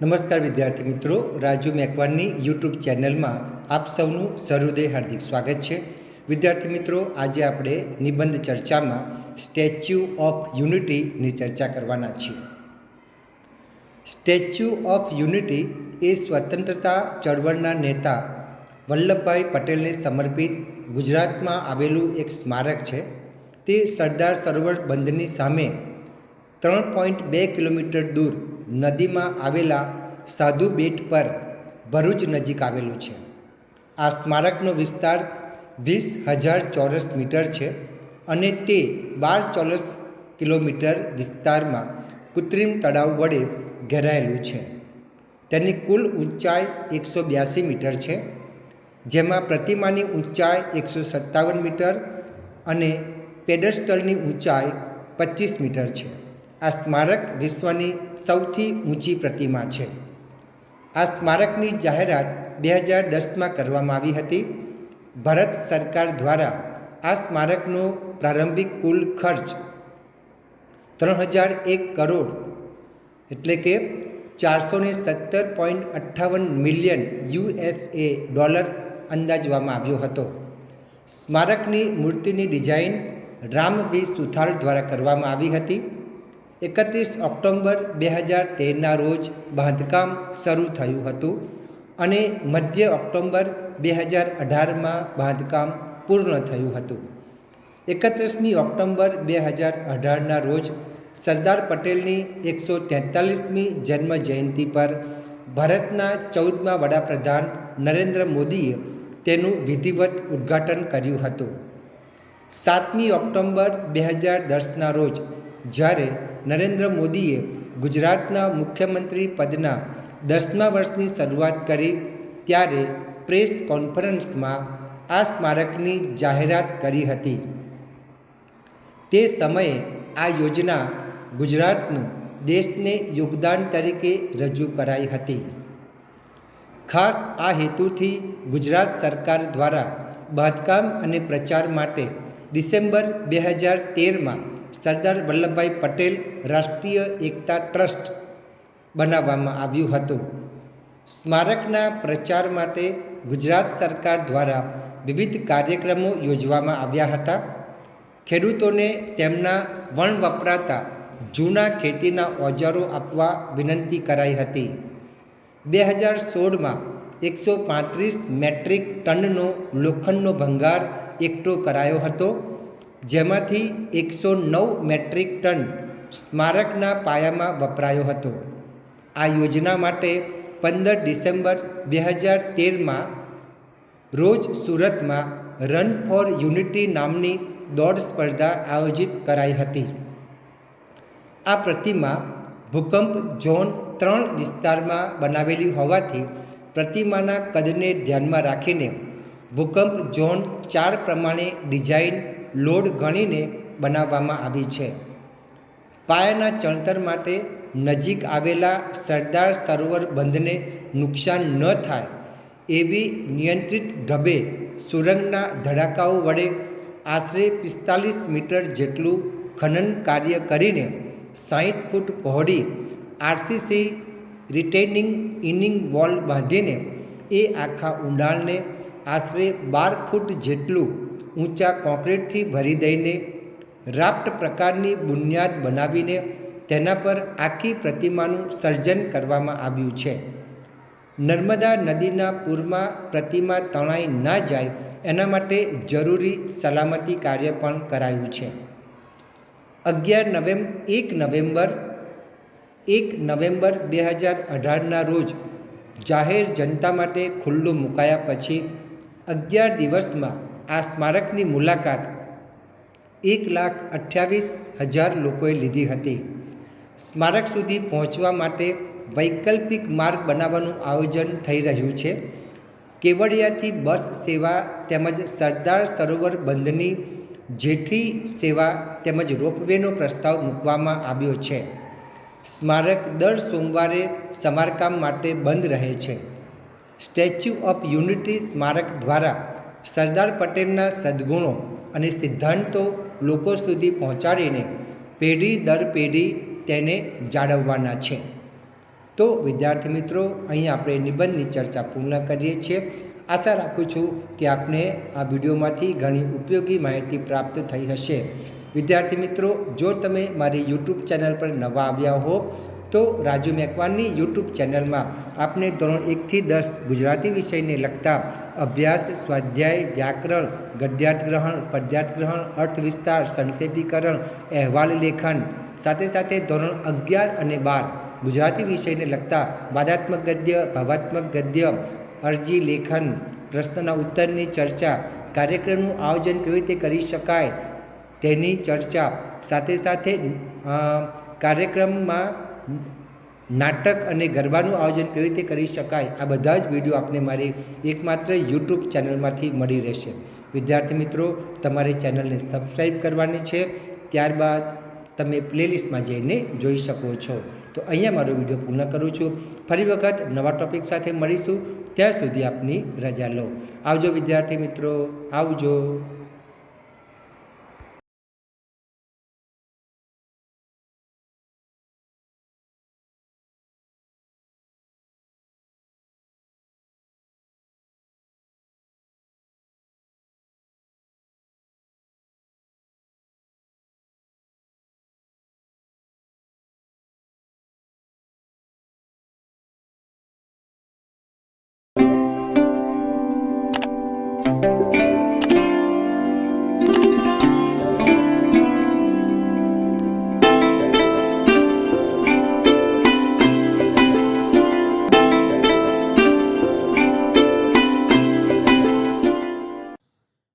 નમસ્કાર વિદ્યાર્થી મિત્રો, રાજુ મેકવાનની યુટ્યુબ ચેનલમાં આપ સૌનું સહૃદય હાર્દિક સ્વાગત છે. વિદ્યાર્થી મિત્રો, આજે આપણે નિબંધ ચર્ચામાં સ્ટેચ્યુ ઓફ યુનિટીની ચર્ચા કરવાના છીએ. સ્ટેચ્યુ ઓફ યુનિટી એ સ્વતંત્રતા ચળવળના નેતા વલ્લભભાઈ પટેલને સમર્પિત ગુજરાતમાં આવેલું એક સ્મારક છે. તે સરદાર સરોવર બંધની સામે ત્રણ પોઈન્ટ બે કિલોમીટર દૂર નદીમાં આવેલા સાધુ બેટ પર ભરૂચ નજીક આવેલું છે. આ સ્મારકનો વિસ્તાર વીસ હજાર ચોરસ મીટર છે અને તે બાર ચોરસ કિલોમીટર વિસ્તારમાં કૃત્રિમ તળાવ વડે ઘેરાયેલું છે. તેની કુલ ઊંચાઈ એકસો બ્યાસી મીટર છે, જેમાં પ્રતિમાની ઊંચાઈ એકસો સત્તાવન મીટર અને પેડસ્ટલની ઊંચાઈ પચીસ મીટર છે. આ સ્મારક વિશ્વની સૌથી ઊંચી પ્રતિમા છે. આ સ્મારકની જાહેરાત બે હજાર દસમાં કરવામાં આવી હતી. ભારત સરકાર દ્વારા આ સ્મારકનો પ્રારંભિક કુલ ખર્ચ ત્રણ હજાર એક કરોડ એટલે કે ચારસો ને સત્તર પોઈન્ટ અઠ્ઠાવન મિલિયન યુએસએ ડોલર અંદાજવામાં આવ્યો હતો. સ્મારકની મૂર્તિની ડિઝાઇન રામ વી સુથાર દ્વારા કરવામાં આવી હતી. એકત્રીસ ઓક્ટોબર બે હજાર તેરના રોજ બાંધકામ શરૂ થયું હતું અને મધ્ય ઓક્ટોબર બે હજાર અઢારમાં બાંધકામ પૂર્ણ થયું હતું. એકત્રીસમી ઓક્ટોબર બે હજાર અઢારના રોજ સરદાર પટેલની એકસો તેતાલીસમી જન્મ જયંતિ પર ભારતના ચૌદમા વડાપ્રધાન નરેન્દ્ર મોદીએ તેનું વિધિવત ઉદ્ઘાટન કર્યું હતું. સાતમી ઓક્ટોબર બે હજાર દસના રોજ જ્યારે નરેન્દ્ર મોદીએ ગુજરાતના મુખ્યમંત્રી પદના દસમા વર્ષની શરૂઆત કરી ત્યારે પ્રેસ કોન્ફરન્સમાં આ સ્મારકની જાહેરાત કરી હતી. તે સમયે આ યોજના ગુજરાતનું દેશને યોગદાન તરીકે રજૂ કરાઈ હતી. ખાસ આ હેતુથી ગુજરાત સરકાર દ્વારા બાંધકામ અને પ્રચાર માટે ડિસેમ્બર બે હજાર તેરમાં સરદાર વલ્લભભાઈ પટેલ રાષ્ટ્રીય એકતા ટ્રસ્ટ બનાવવામાં આવ્યું હતું. સ્મારકના પ્રચાર માટે ગુજરાત સરકાર દ્વારા વિવિધ કાર્યક્રમો યોજવામાં આવ્યા હતા. ખેડૂતોને તેમના વણ વપરાતા જૂના ખેતીના ઓજારો આપવા વિનંતી કરાઈ હતી. બે હજાર સોળમાં એકસો પાંત્રીસ મેટ્રિક ટનનો લોખંડનો ભંગાર એકઠો કરાયો હતો. જેમાંથી એકસો નવ મેટ્રિક ટન સ્મારકના પાયામાં વપરાયો હતો. આ યોજના માટે પંદર ડિસેમ્બર બે હજાર તેરમાં રોજ સુરતમાં રન ફોર યુનિટી નામની દોડ સ્પર્ધા આયોજિત કરાઈ હતી. આ પ્રતિમા ભૂકંપ ઝોન ત્રણ વિસ્તારમાં બનાવેલી હોવાથી પ્રતિમાના કદને ધ્યાનમાં રાખીને ભૂકંપ ઝોન ચાર પ્રમાણે ડિઝાઇન લોડ ગણીને બનાવવામાં આવી છે. પાયાના ચણતર માટે નજીક આવેલા સરદાર સરોવર બંધને નુકસાન ન થાય એવી નિયંત્રિત ઢબે સુરંગના ધડાકાઓ વડે આશરે પિસ્તાલીસ મીટર જેટલું ખનન કાર્ય કરીને સાહીઠ ફૂટ પહોળી આરસીસી રિટેનિંગ ઇનિંગ વોલ બાંધીને એ આખા ઊંડાણને આશરે બાર ફૂટ જેટલું ઊંચા કોન્ક્રીટથી ભરી દઈને રાફ્ટ પ્રકારની બુનિયાદ બનાવીને તેના પર આખી પ્રતિમાનું સર્જન કરવામાં આવ્યું છે. નર્મદા નદીના પૂરમાં પ્રતિમા તણાઈ ના જાય એના માટે જરૂરી સલામતી કાર્ય પણ કરાયું છે. અગિયાર નવેમ્બર એક નવેમ્બર એક નવેમ્બર બે હજાર અઢારના રોજ જાહેર જનતા માટે ખુલ્લું મુકાયા પછી અગિયાર દિવસમાં આ સ્મારકની મુલાકાત એક લાખ અઠ્યાવીસ હજાર લોકોએ લીધી હતી. સ્મારક સુધી પહોંચવા માટે વૈકલ્પિક માર્ગ બનાવવાનું આયોજન થઈ રહ્યું છે. કેવડિયાથી બસ સેવા તેમજ સરદાર સરોવર બંધની જેઠી સેવા તેમજ રોપવેનો પ્રસ્તાવ મૂકવામાં આવ્યો છે. સ્મારક દર સોમવારે સમારકામ માટે બંધ રહે છે. સ્ટેચ્યુ ઓફ યુનિટી સ્મારક દ્વારા સરદાર પટેલના સદ્ગુણો અને સિદ્ધાંતો લોકો સુધી પહોંચાડીને પેઢી દર પેઢી તેને જાળવવાના છે. તો વિદ્યાર્થી મિત્રો, અહીં આપણે નિબંધની ચર્ચા પૂર્ણ કરીએ છીએ. આશા રાખું છું કે આપને આ વિડીયોમાંથી ઘણી ઉપયોગી માહિતી પ્રાપ્ત થઈ હશે. વિદ્યાર્થી મિત્રો, જો તમે મારી યુટ્યુબ ચેનલ પર નવા આવ્યા હો તો રાજુ મેકવાનની યુટ્યુબ ચેનલમાં આપને ધોરણ એકથી દસ ગુજરાતી વિષયને લગતા અભ્યાસ, સ્વાધ્યાય, વ્યાકરણ ગદ્યાર્થ ગ્રહણ પદ્યાર્થ ગ્રહણ અર્થ વિસ્તાર સંક્ષેપીકરણ, અહેવાલ લેખન સાથે સાથે ધોરણ અગિયાર અને બાર ગુજરાતી વિષયને લગતા વાદાત્મક ગદ્ય, ભાવાત્મક ગદ્ય, અરજી લેખન, પ્રશ્નના ઉત્તરની ચર્ચા, કાર્યક્રમનું આયોજન કેવી રીતે કરી શકાય તેની ચર્ચા સાથે સાથે કાર્યક્રમમાં નાટક અને ગરબાનું આયોજન કેવી રીતે કરી શકાય? આ બધા જ વીડિયો આપને મારી એકમાત્ર યુટ્યુબ ચેનલમાંથી મળી રહેશે. વિદ્યાર્થી મિત્રો, તમારે ચેનલને સબસ્ક્રાઈબ કરવાની છે. ત્યારબાદ તમે પ્લેલિસ્ટમાં જઈને જોઈ શકો છો. તો અહીંયા મારો વીડિયો પૂર્ણ કરું છું. ફરી વખત નવા ટોપિક સાથે મળીશું. ત્યાં સુધી આપની રજા લો. આવજો વિદ્યાર્થી મિત્રો. આવજો.